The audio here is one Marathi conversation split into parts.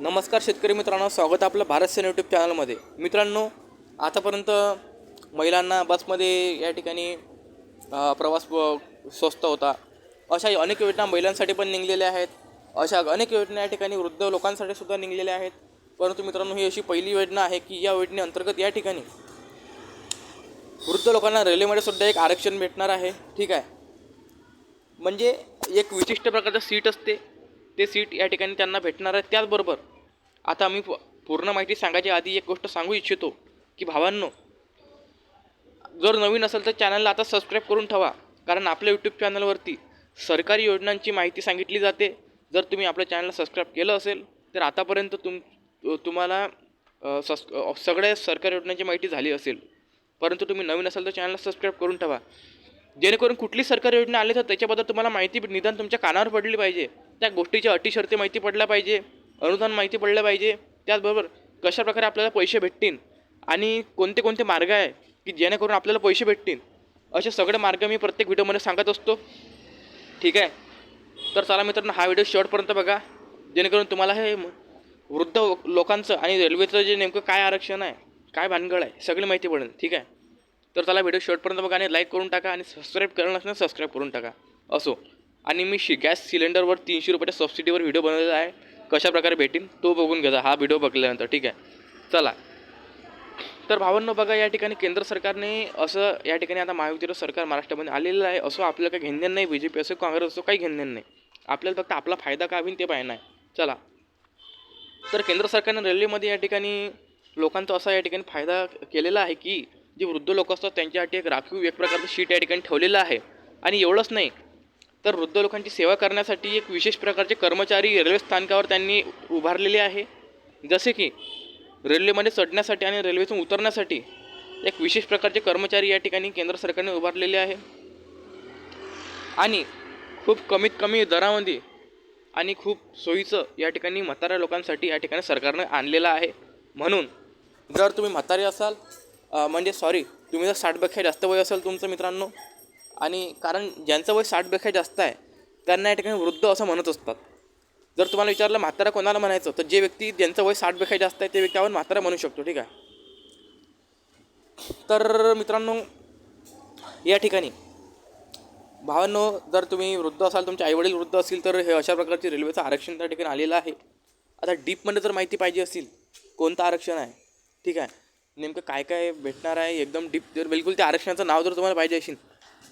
नमस्कार शेतकरी मित्रांनो स्वागत आपलं भारत सेन यूट्यूब चॅनलमध्ये मित्रांनो आतापर्यंत महिलांना बसमध्ये या ठिकाणी प्रवास स्वस्त होता. अशा अनेक योजना महिलांसाठी पण निघलेल्या आहेत. अशा अनेक योजना या ठिकाणी वृद्ध लोकांसाठी सुद्धा निघलेल्या आहेत. परंतु मित्रांनो ही अशी पहिली योजना आहे की या योजनेअंतर्गत या ठिकाणी वृद्ध लोकांना रेल्वेमध्ये सुद्धा एक आरक्षण भेटणार आहे. ठीक आहे? म्हणजे एक विशिष्ट प्रकारचं सीट असते. ते सीट या ठिकाणी त्यांना भेटणार आहे. त्याचबरोबर आता मी प- पूर्ण माहिती सांगायच्या आधी एक गोष्ट सांगू इच्छितो की भावांनो जर नवीन असेल तर चॅनलला आता सबस्क्राईब करून ठेवा. कारण आपल्या यूट्यूब चॅनलवरती सरकारी योजनांची माहिती सांगितली जाते. जर तुम्ही आपल्या चॅनलला सबस्क्राईब केलं असेल तर आतापर्यंत तुम तुम्हाला सस सगळ्या सरकारी योजनांची माहिती झाली असेल. परंतु तुम्ही नवीन असाल तर चॅनलला सबस्क्राईब करून ठेवा. जेणेकरून कुठली सरकारी योजना आली तर त्याच्याबद्दल तुम्हाला माहिती निदान तुमच्या कानावर पडली पाहिजे. त्या गोष्टीच्या अटी शर्ती माहिती पडल्या पाहिजे. अनुदान माहिती पडलं पाहिजे. त्याचबरोबर कशा प्रकारे आपल्याला पैसे भेटतील आणि कोणते कोणते मार्ग आहे की जेणेकरून आपल्याला पैसे भेटतील असे सगळे मार्ग मी प्रत्येक व्हिडिओमध्ये सांगत असतो. ठीक आहे? तर चला मित्रांनो हा व्हिडिओ शेवटपर्यंत बघा. जेणेकरून तुम्हाला हे वृद्ध लोकांचं आणि रेल्वेचं जे नेमकं काय आरक्षण आहे काय भानगड आहे सगळी माहिती पडेल. ठीक आहे? तर चला व्हिडिओ शेवटपर्यंत बघा आणि लाईक करून टाका आणि सबस्क्राईब करणं नसलं सबस्क्राईब करून टाका. असो. आणि मी शि गॅस सिलेंडरवर तीनशे रुपयाच्या सबसिडीवर व्हिडिओ बनवलेला आहे. कशा प्रकारे भेटीन तो बघून घ्या हा व्हिडिओ बघल्यानंतर ठीक आहे? चला. तर भावांनो बघा या ठिकाणी केंद्र सरकारने असं या ठिकाणी आता महायुतीचं सरकार महाराष्ट्रामध्ये आलेलं आहे असं आपल्याला काही घेणं नाही बी जे पी असो काँग्रेस असो काही घेणं नाही. आपल्याला फक्त आपला फायदा का होईल ते पाहिजे आहे चला. तर केंद्र सरकारने रेल्वेमध्ये या ठिकाणी लोकांचा असा या ठिकाणी फायदा केलेला आहे की जे वृद्ध लोक असतात त्यांच्यासाठी एक राखीव एक प्रकारचं शीट या ठिकाणी ठेवलेलं आहे. आणि एवढंच नाही तर वृद्ध लोकांची सेवा करण्यासाठी एक विशेष प्रकारचे कर्मचारी रेल्वे स्थानकावर त्यांनी उभारलेले आहे. जसे की रेल्वेमध्ये चढण्यासाठी आणि रेल्वेतून उतरण्यासाठी एक विशेष प्रकारचे कर्मचारी या ठिकाणी केंद्र सरकारने उभारलेले आहे. आणि खूप कमीत कमी दरामध्ये आणि खूप सोयीचं या ठिकाणी म्हाताऱ्या लोकांसाठी या ठिकाणी सरकारनं आणलेलं आहे. म्हणून जर तुम्ही म्हातारे असाल म्हणजे सॉरी तुम्ही जर साठपेक्षा जास्त वय असेल तुमचं मित्रांनो आणि कारण ज्यांचं वय साठपेक्षा जास्त आहे त्यांना या ठिकाणी वृद्ध असं म्हणत असतात. जर तुम्हाला विचारलं म्हातारा कोणाला म्हणायचं? तर जे व्यक्ती ज्यांचं वय साठपेक्षा जास्त आहे ते व्यक्ती आपण म्हातारा म्हणू शकतो ठीक आहे? तर मित्रांनो या ठिकाणी भावांनो जर तुम्ही वृद्ध असाल तुमचे आईवडील वृद्ध असतील तर हे अशा प्रकारचे रेल्वेचं आरक्षण त्या ठिकाणी आलेलं आहे. आता डीपमध्ये जर माहिती पाहिजे असेल कोणतं आरक्षण आहे ठीक आहे? नेमकं काय काय भेटणार आहे एकदम डीप जर बिलकुल त्या आरक्षणाचं नाव जर तुम्हाला पाहिजे असेल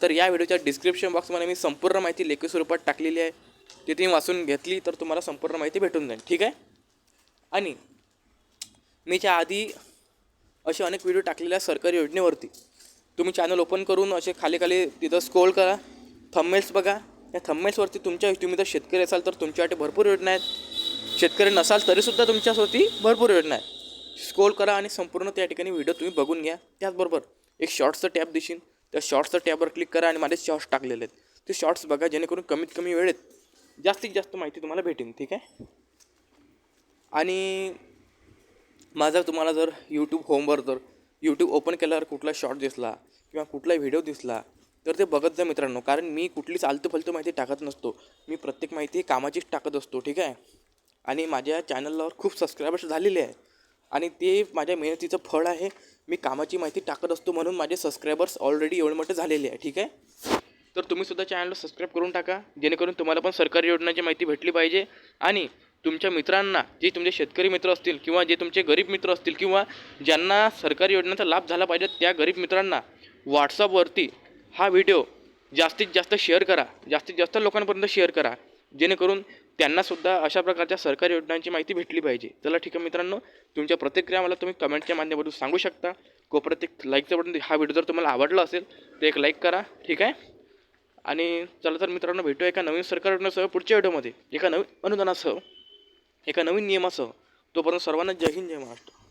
तर या व्हिडिओच्या डिस्क्रिप्शन बॉक्समध्ये मी संपूर्ण माहिती लेखी स्वरूपात टाकलेली आहे. ती तुम्ही वाचून घेतली तर तुम्हाला संपूर्ण माहिती भेटून जाईल. ठीक आहे? आणि मी त्या आधी असे अनेक व्हिडिओ टाकलेले आहे सरकारी योजनेवरती. तुम्ही चॅनल ओपन करून असे खाली खाली तिथं स्क्रोल करा. थंबमेल्स बघा. या थंबमेल्सवरती तुमच्या तुम्ही जर शेतकरी असाल तर तुमच्यासाठी भरपूर योजना आहेत. शेतकरी नसाल तरीसुद्धा तुमच्यासाठी भरपूर योजना आहेत. स्क्रोल करा आणि संपूर्ण त्या ठिकाणी व्हिडिओ तुम्ही बघून घ्या. त्याचबरोबर एक शॉर्ट्सचं टॅब दिसेल त्या शॉर्ट्सचं टॅबवर क्लिक करा आणि माझे शॉर्ट्स टाकलेले आहेत. ते शॉर्ट्स बघा जेणेकरून कमीत कमी वेळेत जास्तीत जास्त माहिती तुम्हाला भेटेल ठीक आहे? आणि माझा तुम्हाला जर यूट्यूब होमवर जर यूट्यूब ओपन केल्यावर कुठला शॉर्ट दिसला किंवा कुठला व्हिडिओ दिसला तर ते बघत जा मित्रांनो. कारण मी कुठलीच आलतू माहिती टाकत नसतो. मी प्रत्येक माहिती कामाचीच टाकत असतो ठीक आहे? आणि माझ्या चॅनलवर खूप सबस्क्रायबर्स झालेले आहे आणि ते माझ्या मेहनतीचं फळ आहे. मी कामाची माहिती टाकत असतो म्हणून माझे सबस्क्रायबर्स ऑलरेडी एवढे मोठे झालेले आहे ठीक आहे? तर तुम्ही सुद्धा चॅनलला सबस्क्राईब करून टाका जेणेकरून तुम्हाला पण सरकारी योजनांची माहिती भेटली पाहिजे. आणि तुमच्या मित्रांना जे तुमचे शेतकरी मित्र असतील किंवा जे तुमचे गरीब मित्र असतील किंवा ज्यांना सरकारी योजनांचा लाभ झाला पाहिजे त्या गरीब मित्रांना व्हॉट्सअपवरती हा व्हिडिओ जास्तीत जास्त शेअर करा. जास्तीत जास्त लोकांपर्यंत शेअर करा. जेणेकरून त्यांनासुद्धा अशा प्रकारच्या सरकारी योजनांची माहिती भेटली पाहिजे. चला ठीक आहे मित्रांनो तुमच्या प्रतिक्रिया मला तुम्ही कमेंटच्या माध्यमातून सांगू शकता. कोपऱ्यात एक लाईकचं बटन हा व्हिडिओ जर तुम्हाला आवडला असेल तर एक लाईक करा ठीक आहे? आणि चला तर मित्रांनो भेटू एका नवीन सरकार योजनेसह पुढच्या व्हिडिओमध्ये एका नवीन अनुदानासह एका नवीन नियमासह. तोपर्यंत सर्वांना जय हिंद जय महाराष्ट्र.